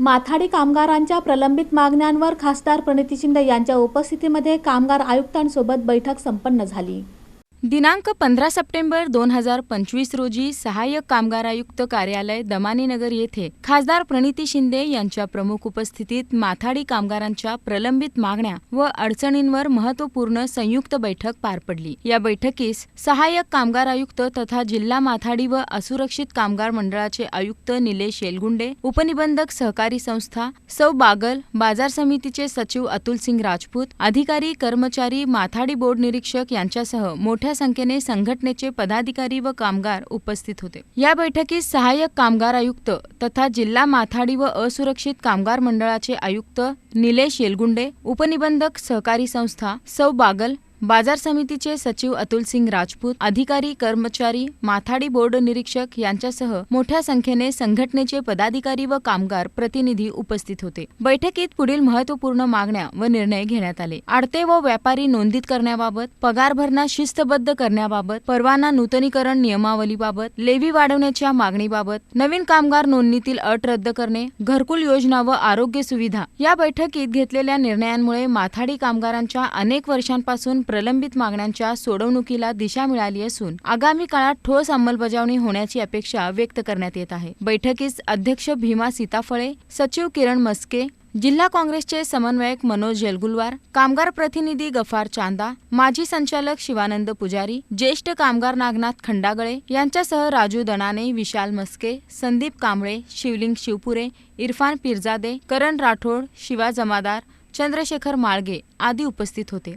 माथाडी कामगारांच्या प्रलंबित मागण्यांवर खासदार प्रणिती शिंदे यांच्या उपस्थितीमध्ये कामगार आयुक्तांसोबत बैठक संपन्न झाली. दिनांक पंधरा सप्टेंबर दोन हजार पंचवीस रोजी सहाय्यक कामगार आयुक्त कार्यालय दमानीनगर येथे खासदार प्रणिती शिंदे यांच्या प्रमुख उपस्थितीत माथाडी कामगारांच्या प्रलंबित मागण्या व अडचणींवर महत्त्वपूर्ण संयुक्त बैठक पार पडली. या बैठकीस सहाय्यक कामगार आयुक्त तथा जिल्हा माथाडी व असुरक्षित कामगार मंडळाचे आयुक्त निलेश येलगुंडे उपनिबंधक सहकारी संस्था सौ बागल बाजार समितीचे सचिव अतुल सिंग राजपूत अधिकारी कर्मचारी माथाडी बोर्ड निरीक्षक यांच्यासह मोठ्या संख्येने संघटनेचे पदाधिकारी व कामगार उपस्थित होते. या बैठकीत सहाय्यक कामगार आयुक्त तथा जिल्हा माथाडी व असुरक्षित कामगार मंडळाचे आयुक्त निलेश येलगुंडे उपनिबंधक सहकारी संस्था सौ बागल बाजार समितीचे सचिव अतुल सिंग राजपूत अधिकारी कर्मचारी माथाडी बोर्ड निरीक्षक यांच्यासह मोठ्या संख्येने संघटनेचे पदाधिकारी व कामगार प्रतिनिधी उपस्थित होते. बैठकीत पुढील महत्त्वपूर्ण मागण्या व निर्णय घेण्यात आले. आडते व व्यापारी नोंदीत करण्याबाबत पगार भरणा शिस्तबद्ध करण्याबाबत परवाना नूतनीकरण नियमावलीबाबत लेवी वाढवण्याच्या मागणीबाबत नवीन कामगार नोंदणीतील अट रद्द करणे घरकुल योजना व आरोग्य सुविधा या बैठकीत घेतलेल्या निर्णयांमुळे माथाडी कामगारांच्या अनेक वर्षांपासून प्रलंबित मागण्यांच्या सोडवणुकीला दिशा मिळाली असून आगामी काळात ठोस अंमलबजावणी होण्याची अपेक्षा व्यक्त करण्यात येत आहे. बैठकीस अध्यक्ष भीमा सीताफळे सचिव किरण मस्के जिल्हा काँग्रेसचे समन्वयक मनोज जलगुलवार कामगार प्रतिनिधी गफार चांदा माजी संचालक शिवानंद पुजारी ज्येष्ठ कामगार नागनाथ खंडागळे यांच्यासह राजू दणाने विशाल मस्के संदीप कांबळे शिवलिंग शिवपुरे इरफान पिरजादे करण राठोड शिवा जमादार चंद्रशेखर माळगे आदी उपस्थित होते.